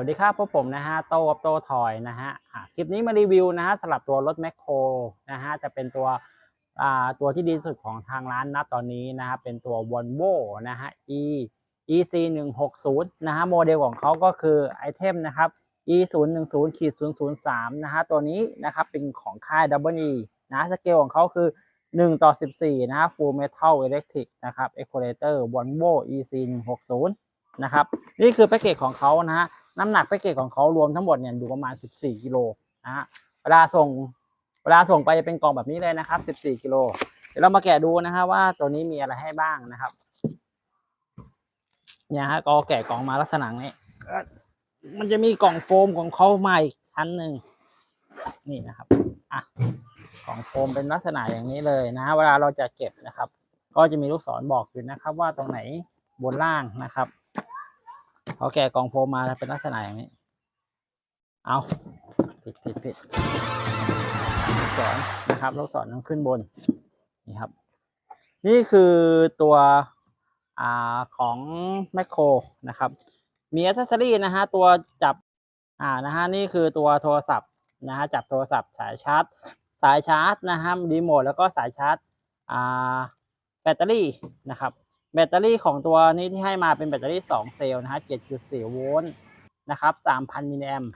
วัสดีครับพวกผมนะฮะโตกับโตทอยนะฮะคลิปนี้มารีวิวนะฮะสำหรับตัวรถแมคโครนะฮะจะเป็นตัวตัวที่ดีที่สุดของทางร้านนะตอนนี้นะฮะเป็นตัว Volvo นะฮะ e ec 1 6 0นะฮะโมเดลของเขาก็คือไอเทมนะครับ e 0 1 0ขีด0 0 3นะฮะตัวนี้นะครับเป็นของค่าย W E นะสเกลของเขาคือ 1 ต่อ 14 นะฮะ Full Metal Electric นะครับ Equalator Volvo ec 1 6 0 นะครับ นี่คือแพ็กเกจของเขานะฮะน้ำหนักแพ็กเกจของเขารวมทั้งหมดเนี่ยอยู่ประมาณ 14กิโลนะฮะเวลาส่งเวลาส่งไปจะเป็นกล่องแบบนี้เลยนะครับ 14กิโลเดี๋ยวเรามาแกะดูนะฮะว่าตัวนี้มีอะไรให้บ้างนะครับเนี่ยฮะก็แกะกล่องมาลักษณะนี้มันจะมีกล่องโฟมของเขามาอีกชั้นหนึ่งนี่นะครับอะกล่องโฟมเป็นลักษณะอย่างนี้เลยนะฮะเวลาเราจะเก็บนะครับ ก็จะมีลูกศรบอกอยู่นะครับ ว่าตรงไหนบนล่างนะครับ เขาแกะกล่องโฟมมาเป็นลักษณะอย่างนี้ เอาผิดผิดผิดลูกศรนะครับลูกศรต้องขึ้นบนนี่ครับ นี่คือตัวอ่าของแมคโครนะครับมีอ c เซสซอรี่นะฮะตัวจับอ่านะฮะนี่คือตัวโทรศัพท์นะฮะจับโทรศัพท์สายชาร์จ สายชาร์จนะฮะรีโมทแล้วก็สายชาร์จอ่าแบตเตอรี่นะครับ แบตเตอรี่ของตัวนี้ที่ให้มาเป็นแบตเตอรี่ 2 เซลล์นะฮะ 7.4 โวลต์นะครับ 3,000 มิลลิแอมป์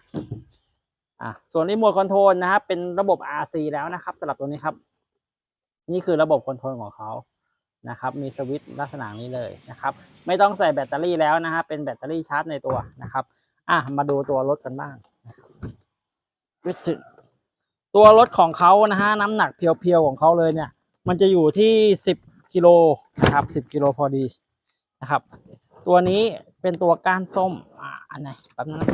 อะส่วนรีโมทคอนโทรลนะครับเป็นระบบ RC แล้วนะครับสำหรับตัวนี้ครับ นี่คือระบบคอนโทรลของเขานะครับ มีสวิตช์ลักษณะนี้เลยนะครับ ไม่ต้องใส่แบตเตอรี่แล้วนะฮะเป็นแบตเตอรี่ชาร์จในตัวนะครับอะมาดูตัวรถกันบ้างตัวรถของเขานะฮะน้ำหนักเพียวๆของเขาเลยเนี่ย มันจะอยู่ที่10 กิโลนะครับ10กิโลพอดีนะครับ ตัวนี้เป็นตัวก้านส้มอ่าอันไหนแป๊บนึงนะ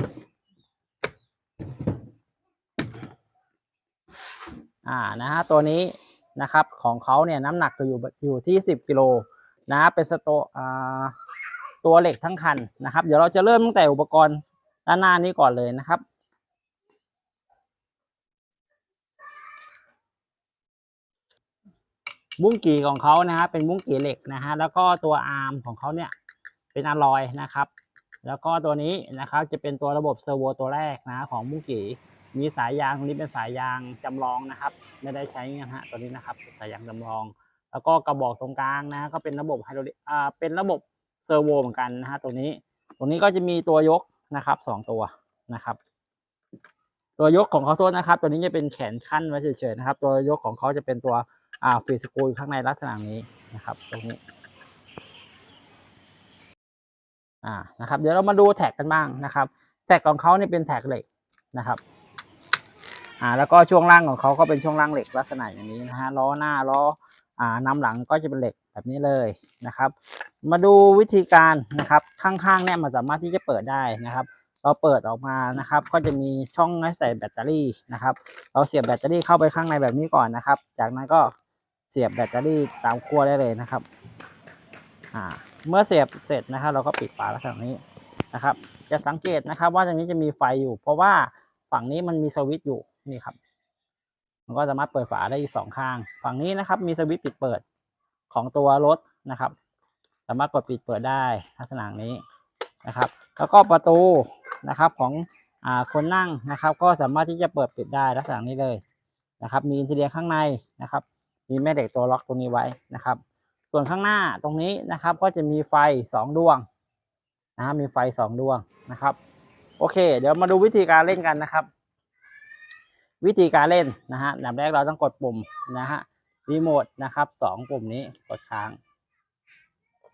อ่านะฮะตัวนี้นะครับของเขาเนี่ยน้ำหนักจะอยู่อยู่ที่ 10กิโลนะฮะเป็นสโตอ่าตัวเหล็กทั้งคันนะครับ เดี๋ยวเราจะเริ่มตั้งแต่อุปกรณ์ด้านหน้านี้ก่อนเลยนะครับ บุ้งกี่ของเขานะฮะเป็นบุ้งกี่เหล็กนะฮะแล้วก็ตัวอาร์มของเขาเนี่ยเป็นอลลอยนะครับ แล้วก็ตัวนี้นะครับจะเป็นตัวระบบเซอร์โวตัวแรกนะของบุ้งกี่มีสายยางตรงนี้เป็นสายยางจำลองนะครับ ไม่ได้ใช้นะฮะตัวนี้นะครับสายยางจำลอง แล้วก็กระบอกตรงกลางนะก็เป็นระบบไฮดรอลิกอ่าเป็นระบบเซอร์โวเหมือนกันนะฮะตรงนี้ ตรงนี้ก็จะมีตัวยกนะครับสองตัวนะครับ ตัวยกของเขาโทษนะครับ ตัวนี้จะเป็นแขนขั้นไว้เฉยๆนะครับ ตัวยกของเขาจะเป็นตัว อ่าฟีสกูอยู่ข้างในลักษณะนี้นะครับ ตรงนี้อ่านะครับเดี๋ยวเรามาดูแท็กกันบ้างนะครับ แท็กของเขาเนี่ยเป็นแท็กเหล็กนะครับอ่าแล้วก็ช่วงล่างของเขาก็เป็นช่วงล่างเหล็กลักษณะอย่างนี้นะฮะล้อหน้าล้ออ่านำหลังก็จะเป็นเหล็กแบบนี้เลยนะครับ มาดูวิธีการนะครับข้างๆเนี่ยมันสามารถที่จะเปิดได้นะครับ เราเปิดออกมานะครับ ก็จะมีช่องให้ใส่แบตเตอรี่นะครับ เราเสียบแบตเตอรี่เข้าไปข้างในแบบนี้ก่อนนะครับ จากนั้นก็เสียบแบตเตอรี่ตามขั้วได้เลยนะครับอ่าเมื่อเสียบเสร็จนะครับ เราก็ปิดฝาลักษณะนี้นะครับ จะสังเกตนะครับ ว่าตรงนี้จะมีไฟอยู่ เพราะว่าฝั่งนี้มันมีสวิตช์อยู่นี่ครับ มันก็สามารถเปิดฝาได้อีกสองข้าง ฝั่งนี้นะครับ มีสวิตช์ปิดเปิดของตัวรถนะครับ สามารถกดปิดเปิดได้ลักษณะนี้นะครับ แล้วก็ประตู นะครับของอ่าคนนั่งนะครับ ก็สามารถที่จะเปิดปิดได้ลักษณะนี้เลยนะครับ มีอินเทอร์เนียข้างในนะครับ มีแม่เหล็กตัวล็อกตรงนี้ไว้นะครับ ส่วนข้างหน้าตรงนี้นะครับ ก็จะมีไฟสองดวงนะฮะมีไฟสองดวงนะครับ โอเค เดี๋ยวมาดูวิธีการเล่นกันนะครับ วิธีการเล่นนะฮะอันดับแรกเราต้องกดปุ่มนะฮะรีโมทนะครับสองปุ่มนี้กดค้าง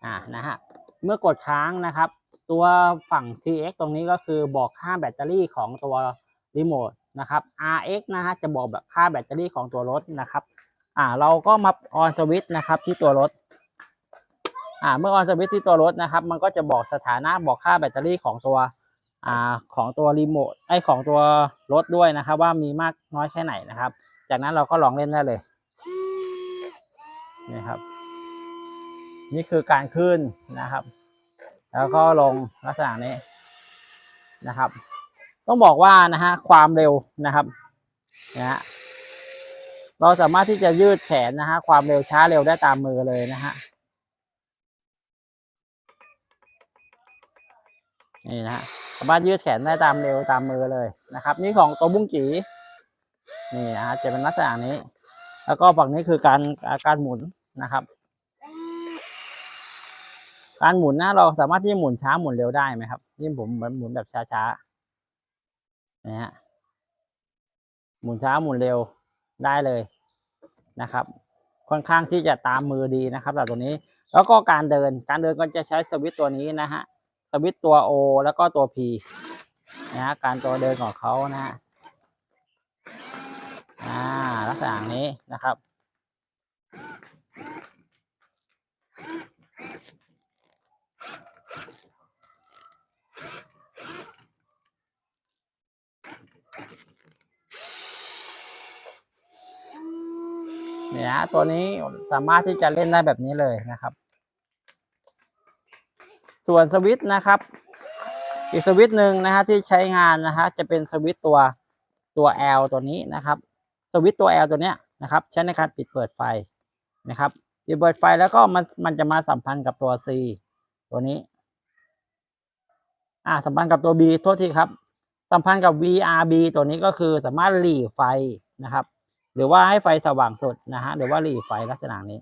อ่านะฮะเมื่อกดค้างนะครับ ตัวฝั่ง TX ตรงนี้ก็คือบอกค่าแบตเตอรี่ของตัวรีโมทนะครับ RX นะฮะจะบอกแบบค่าแบตเตอรี่ของตัวรถนะครับอ่าเราก็มาออนสวิตช์นะครับที่ตัวรถอ่าเมื่อออนสวิตช์ที่ตัวรถนะครับ มันก็จะบอกสถานะบอกค่าแบตเตอรี่ของตัวอ่าของตัวรีโมทไอของตัวรถด้วยนะครับ ว่ามีมากน้อยแค่ไหนนะครับ จากนั้นเราก็ลองเล่นได้เลยนี่ครับ นี่คือการขึ้นนะครับ แล้วก็ลงลักษณะนี้นะครับ ต้องบอกว่านะฮะความเร็วนะครับนะฮะเราสามารถที่จะยืดแขนนะฮะความเร็วช้าเร็วได้ตามมือเลยนะฮะนี่นะฮะสามารถยืดแขนได้ตามเร็วตามมือเลยนะครับ นี่ของตัวบุ้งกีนี่นะฮะจะเป็นลักษณะนี้ แล้วก็ฝั่งนี้คือการการหมุนนะครับ การหมุนนะเราสามารถที่จะหมุนช้าหมุนเร็วได้ไหมครับนี่ผมเหมือนหมุนแบบช้าๆนะฮะหมุนช้าหมุนเร็วได้เลยนะครับ ค่อนข้างที่จะตามมือดีนะครับแบบตัวนี้ แล้วก็การเดินการเดินก็จะใช้สวิตตัวนี้นะฮะสวิตตัว O แล้วก็ตัว P นะฮะการตัวเดินของเขานะฮะอ่าลักษณะนี้นะครับ เนี่ยตัวนี้สามารถที่จะเล่นได้แบบนี้เลยนะครับ ส่วนสวิตช์นะครับ อีกสวิตช์หนึ่งนะฮะที่ใช้งานนะฮะจะเป็นสวิตช์ตัวตัว L ตัวนี้นะครับ สวิตช์ตัว L ตัวเนี้ยนะครับ ใช้ในการปิดเปิดไฟนะครับปิดเปิดไฟแล้วก็มันมันจะมาสัมพันธ์กับตัว C ตัวนี้อ่าสัมพันธ์กับตัว B โทษทีครับ สัมพันธ์กับ VRB ตัวนี้ก็คือสามารถหลีไฟนะครับ หรือว่าให้ไฟสว่างสุดนะฮะหรือว่าหลีไฟลักษณะนี้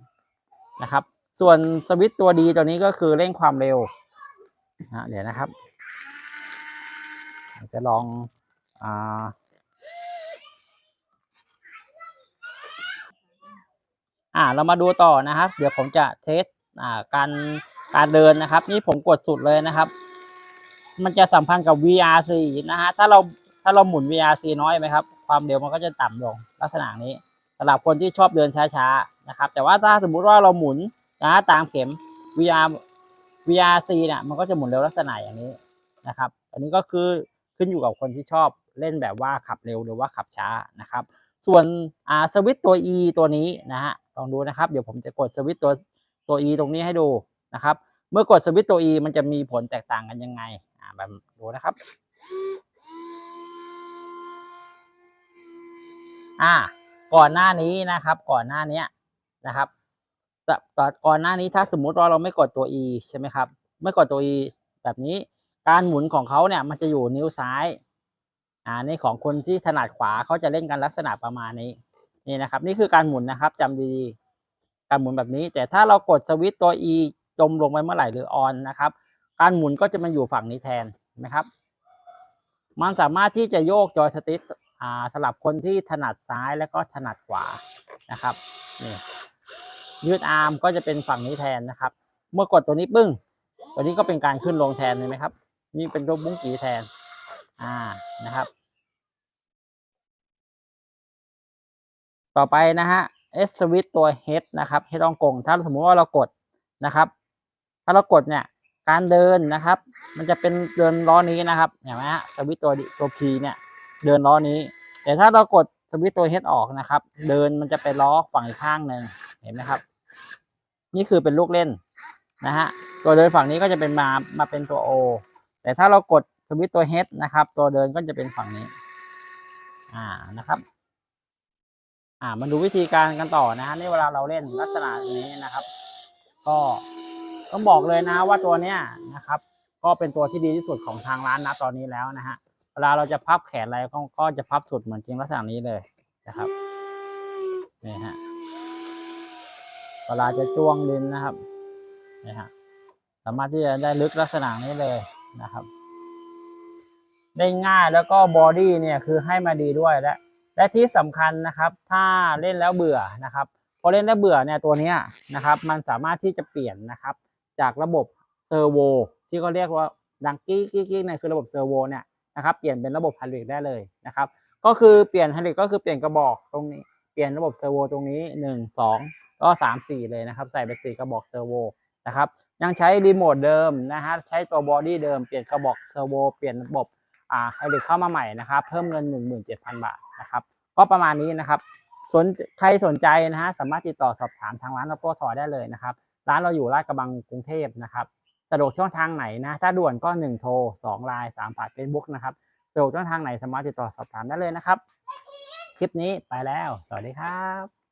นะครับ ส่วนสวิตช์ตัวดีตัวนี้ก็คือเร่งความเร็วนะเดี๋ยวนะครับ จะลองอ่าอ่าเรามาดูต่อนะครับ เดี๋ยวผมจะเทสอ่าการการเดินนะครับ นี่ผมกดสุดเลยนะครับ มันจะสัมพันธ์กับ VRC นะฮะถ้าเรา ถ้าเราหมุน VRC น้อยไหมครับ ความเร็วมันก็จะต่ำลงลักษณะนี้สำหรับคนที่ชอบเดินช้าๆนะครับ แต่ว่าถ้าสมมุติว่าเราหมุนนะตามเข็ม VR VRC เนี่ยมันก็จะหมุนเร็วลักษณะอย่างนี้นะครับ อันนี้ก็คือขึ้นอยู่กับคนที่ชอบเล่นแบบว่าขับเร็วหรือว่าขับช้านะครับ ส่วนอ่าสวิตตัว E ตัวนี้นะฮะลองดูนะครับ เดี๋ยวผมจะกดสวิตตัวตัว E ตรงนี้ให้ดูนะครับ เมื่อกดสวิตตัว E มันจะมีผลแตกต่างกันยังไงอ่าแบบดูนะครับ อ่า ก่อนหน้านี้นะครับ ก่อนหน้าเนี้นะครับต่อนก่อนหน้านี้ถ้าสมมุติว่าเราไม่กดตัว E ใช่ไหมครับ ไม่กดตัว E แบบนี้ การหมุนของเขาเนี่ยมันจะอยู่นิ้วซ้าย อ่า ในของคนที่ถนัดขวาเขาจะเล่นกันลักษณะประมาณนี้ นี่นะครับ นี่คือการหมุนนะครับจำดีๆ การหมุนแบบนี้ แต่ถ้าเรากดสวิตตัว E จมลงไปเมื่อไหร่หรือออนนะครับ การหมุนก็จะมาอยู่ฝั่งนี้แทนนะครับ มันสามารถที่จะโยกจอยสติ๊ก สลับคนที่ถนัดซ้ายแล้วก็ถนัดขวานะครับนี่ยืดอาร์มก็จะเป็นฝั่งนี้แทนนะครับ เมื่อกดตัวนี้ปึ้ง ตัวนี้ก็เป็นการขึ้นลงแทนเห็นไหมครับ นี่เป็นตัวบุ้งกีแทนอ่านะครับ ต่อไปนะฮะ S switch ตัว H นะครับ H ตองกง ถ้าสมมุติว่าเรากดนะครับ ถ้าเรากดเนี่ยการเดินนะครับ มันจะเป็นเดินล้อนี้นะครับเห็นไหมฮะสวิตตัวตัว P เนี่ย เดินล้อนี้ แต่ถ้าเรากดสวิตช์ตัว H ออกนะครับ เดินมันจะไปล้อฝั่งอีกข้างหนึ่งเห็นไหมครับ นี่คือเป็นลูกเล่นนะฮะตัวเดินฝั่งนี้ก็จะเป็นมามาเป็นตัว O แต่ถ้าเรากดสวิตช์ตัว H นะครับ ตัวเดินก็จะเป็นฝั่งนี้ อ่านะครับ อ่ามาดูวิธีการกันต่อนะฮะนี่เวลาเราเล่นลักษณะนี้นะครับ ก็ต้องบอกเลยนะว่าตัวเนี้ยนะครับ ก็เป็นตัวที่ดีที่สุดของทางร้านนะตอนนี้แล้วนะฮะ เวลาเราจะพับแขนอะไรก็ก็จะพับสุดเหมือนจริงลักษณะนี้เลยนะครับนี่ฮะเวลาจะจ้วงดินนะครับนี่ฮะสามารถที่จะได้ลึกลักษณะนี้เลยนะครับ ได้ง่ายแล้วก็บอดี้เนี่ยคือให้มาดีด้วยและ และที่สำคัญนะครับ ถ้าเล่นแล้วเบื่อนะครับพอเล่นแล้วเบื่อเนี่ยตัวนี้นะครับ มันสามารถที่จะเปลี่ยนนะครับ จากระบบเซอร์โวที่เขาเรียกว่าดังกี้กี้กี้เนี่ยคือระบบเซอร์โวเนี่ย นะครับเปลี่ยนเป็นระบบไฮดรอลิกได้เลยนะครับก็คือเปลี่ยนไฮดรอลิกก็คือเปลี่ยนกระบอกตรงนี้เปลี่ยนระบบเซอร์โวตรงนี้หนึ่งสองก็สามสี่เลยนะครับใส่ไปสี่กระบอกเซอร์โวนะครับยังใช้รีโมทเดิมนะฮะใช้ตัวบอดี้เดิมเปลี่ยนกระบอกเซอร์โวเปลี่ยนระบบอ่าไฮดรอลิกเข้ามาใหม่นะครับเพิ่มเงิน 17,000 บาทนะครับก็ประมาณนี้นะครับสนใครสนใจนะฮะสามารถติดต่อสอบถามทางร้าน Oppo Toy ได้เลยนะครับ ร้านเราอยู่ลาดกระบังกรุงเทพนะครับ สะดวกช่องทางไหนนะ ถ้าด่วนก็ 1 โทร2ไลน์3ผ่านเฟซบุ๊กนะครับสะดวกช่องทางไหนสามารถติดต่อสอบถามได้เลยนะครับ คลิปนี้ไปแล้ว สวัสดีครับ